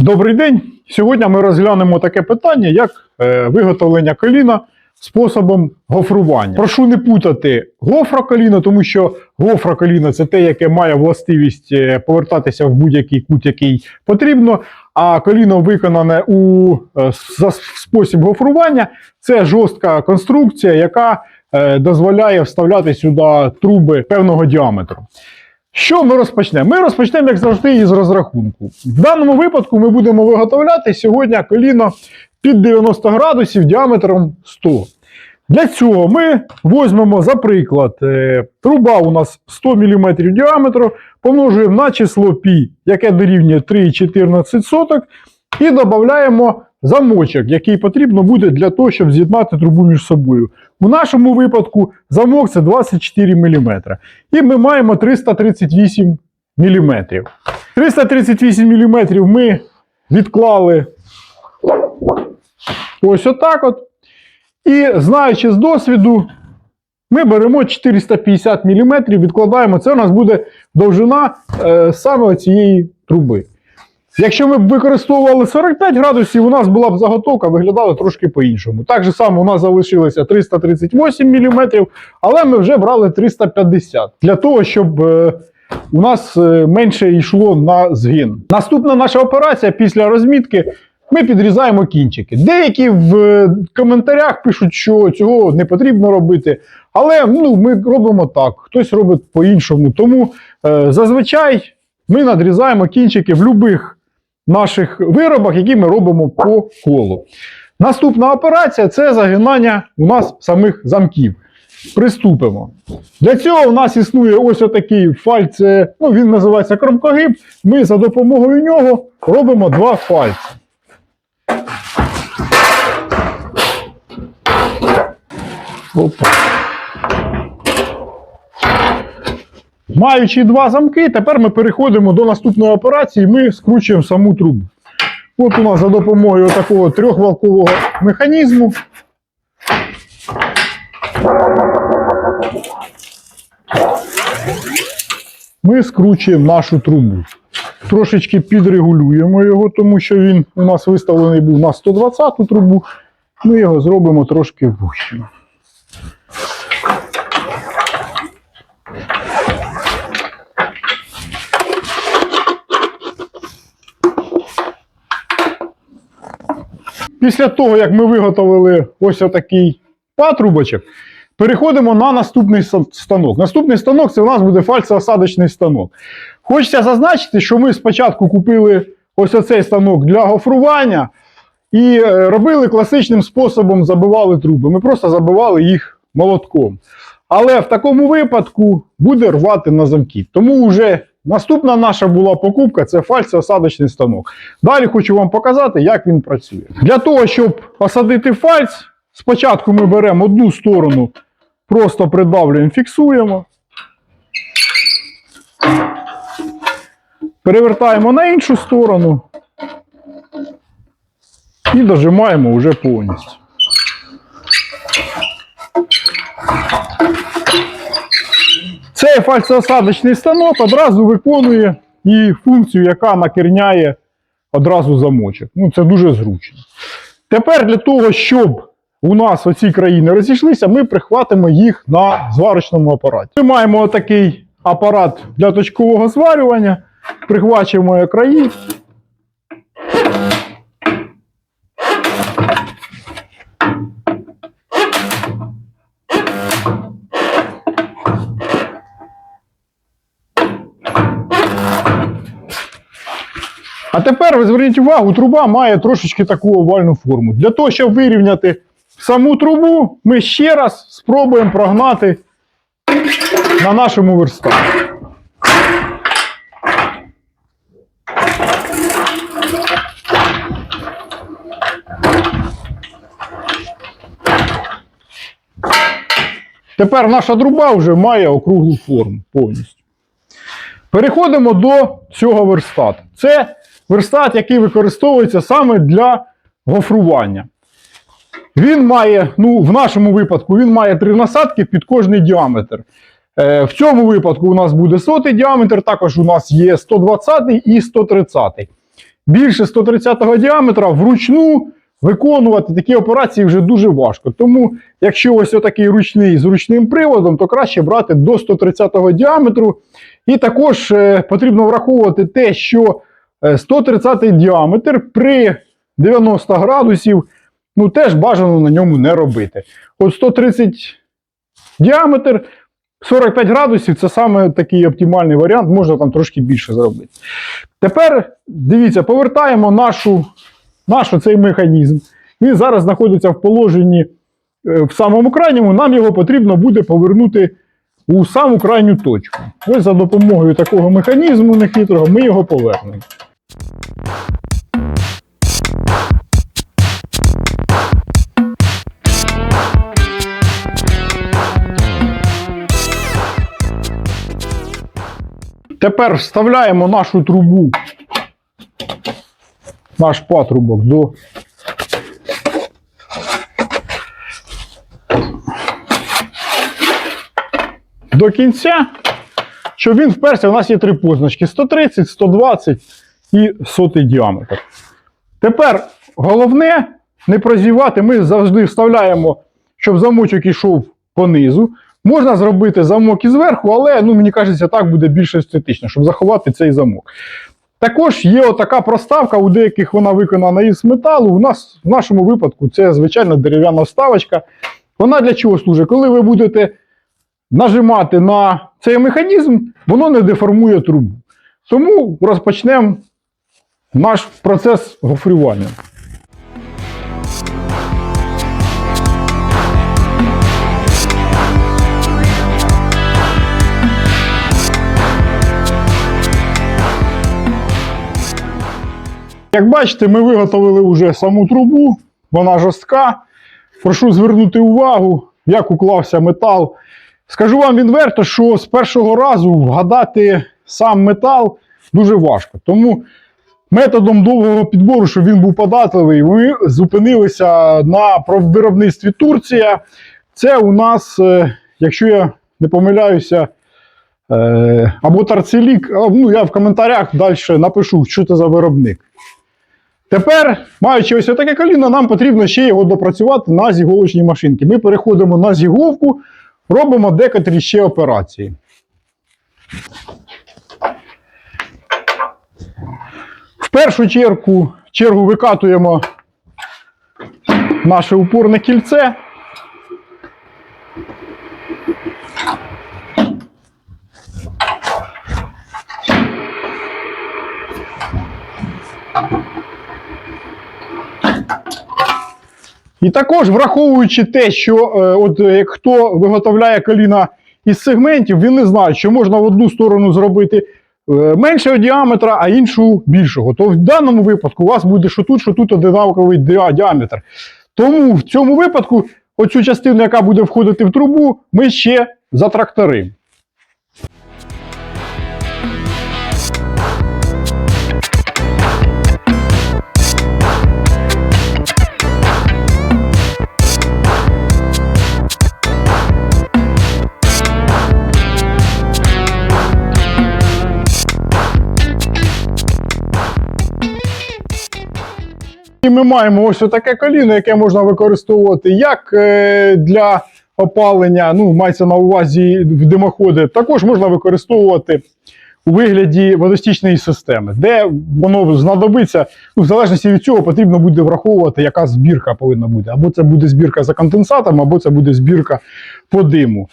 Добрий день. Сьогодні ми розглянемо таке питання, як е, виготовлення коліна способом гофрування. Прошу не путати гофроколіно, тому що гофроколіно це те, яке має властивість е, повертатися в будь-який кут, який потрібно. А коліно виконане у е, за спосіб гофрування це жорстка конструкція, яка дозволяє вставляти сюди труби певного діаметру. Що ми розпочнемо? Ми розпочнемо, як завжди, із розрахунку. В даному випадку ми будемо виготовляти сьогодні коліно під 90 градусів діаметром 100. Для цього ми візьмемо, за приклад, е, труба у нас 100 мм діаметру, помножуємо на число π, яке дорівнює 3,14, і додаємо замочок, який потрібно буде для того, щоб з'єднати трубу між собою. У нашому випадку замок це 24 мм. І ми маємо 338 мм. 338 мм ми відклали ось отак от. І знаючи з досвіду, ми беремо 450 мм, відкладаємо. Це у нас буде довжина е, саме цієї труби. Якщо ми б використовували 45 градусів, у нас була б заготовка, виглядала трошки по-іншому. Так же само у нас залишилося 338 мм, але ми вже брали 350 для того, щоб е, у нас е, менше йшло на згин. Наступна наша операція після розмітки. Ми підрізаємо кінчики. Деякі в е, коментарях пишуть, що цього не потрібно робити. Але ну, ми робимо так, хтось робить по-іншому. Тому е, зазвичай ми надрізаємо кінчики в будь-яких наших виробах, які ми робимо по колу. Наступна операція це загинання у нас самих замків. Приступимо. Для цього у нас існує ось отакий фальце, ну він називається кромкогиб. Ми за допомогою нього робимо два фальці. Опа. Маючи два замки, тепер ми переходимо до наступної операції. Ми скручуємо саму трубу. От у нас за допомогою такого трьохвалкового механізму. Ми скручуємо нашу трубу. Трошечки підрегулюємо його, тому що він у нас виставлений був на 120 трубу. Ми його зробимо трошки вущим. Після того, як ми виготовили ось отакий патрубочок, переходимо на наступний станок. Наступний станок це у нас буде фальцеосадочний станок. Хочеться зазначити, що ми спочатку купили ось оцей станок для гофрування і е, робили класичним способом, забивали труби. Ми просто забивали їх молотком. Але в такому випадку буде рвати на замки. Тому вже наступна наша була покупка це фальцеосадочний станок. Далі хочу вам показати, як він працює. Для того, щоб посадити фальц, спочатку ми беремо одну сторону, просто придавлюємо, фіксуємо. Перевертаємо на іншу сторону і дожимаємо вже повністю. Цей фальцеосадочний станок одразу виконує і функцію, яка накерняє одразу замочок. Ну, це дуже зручно. Тепер для того, щоб у нас оці країни розійшлися, ми прихватимо їх на зварочному апараті. Ми маємо такий апарат для точкового зварювання, прихвачуємо краї. А тепер ви зверніть увагу, труба має трошечки таку овальну форму. Для того, щоб вирівняти саму трубу, ми ще раз спробуємо прогнати на нашому верстаті. Тепер наша труба вже має округлу форму повністю. Переходимо до цього верстату. Це верстат, який використовується саме для гофрування. Він має, ну, в нашому випадку, він має три насадки під кожний діаметр. Е, в цьому випадку у нас буде сотий діаметр, також у нас є 120 і 130. більше 130-го діаметра вручну виконувати такі операції вже дуже важко. Тому, якщо ось отакий ручний з ручним приводом, то краще брати до 130-го діаметру. І також е, потрібно враховувати те, що е, 130-й діаметр при 90 градусів, ну теж бажано на ньому не робити. От 130 діаметр, 45 градусів це саме такий оптимальний варіант, можна там трошки більше зробити. Тепер дивіться, повертаємо нашу, наш цей механізм. Він зараз знаходиться в положенні е, в самому крайньому, нам його потрібно буде повернути у саму крайню точку. Ось за допомогою такого механізму нехитрого ми його повернемо. Тепер вставляємо нашу трубу, наш патрубок до до кінця, щоб він вперся, у нас є три позначки: 130, 120 і сотий діаметр. Тепер головне не прозівати, ми завжди вставляємо, щоб замочок ішов понизу. Можна зробити замок і зверху, але ну, мені кажеться, так буде більш естетично, щоб заховати цей замок. Також є отака проставка, у деяких вона виконана із металу. У нас в нашому випадку це звичайна дерев'яна вставочка. Вона для чого служить? Коли ви будете нажимати на цей механізм, воно не деформує трубу. Тому розпочнемо наш процес гофрювання. Як бачите, ми виготовили вже саму трубу, вона жорстка. Прошу звернути увагу, як уклався метал. Скажу вам відверто, що з першого разу вгадати сам метал дуже важко. Тому методом довгого підбору, щоб він був податливий, ми зупинилися на виробництві Турція. Це у нас, е, якщо я не помиляюся, е, або Тарцелік, ну я в коментарях далі напишу, що це за виробник. Тепер, маючи ось таке коліно, нам потрібно ще його допрацювати на зіговочній машинці. Ми переходимо на зіговку, робимо декотрі ще операції. В першу чергу, чергу викатуємо наше упорне кільце. І також враховуючи те, що е, от е, як хто виготовляє коліна із сегментів, він не знає, що можна в одну сторону зробити е, меншого діаметра, а іншу більшого. То в даному випадку у вас буде що тут, що тут одинаковий діа- діаметр. Тому в цьому випадку оцю частину, яка буде входити в трубу, ми ще затракторимо. І ми маємо ось таке коліно, яке можна використовувати як е, для опалення, ну, мається на увазі в димоходи, також можна використовувати у вигляді водостічної системи, де воно знадобиться, ну, в залежності від цього потрібно буде враховувати, яка збірка повинна бути. Або це буде збірка за конденсатом, або це буде збірка по диму.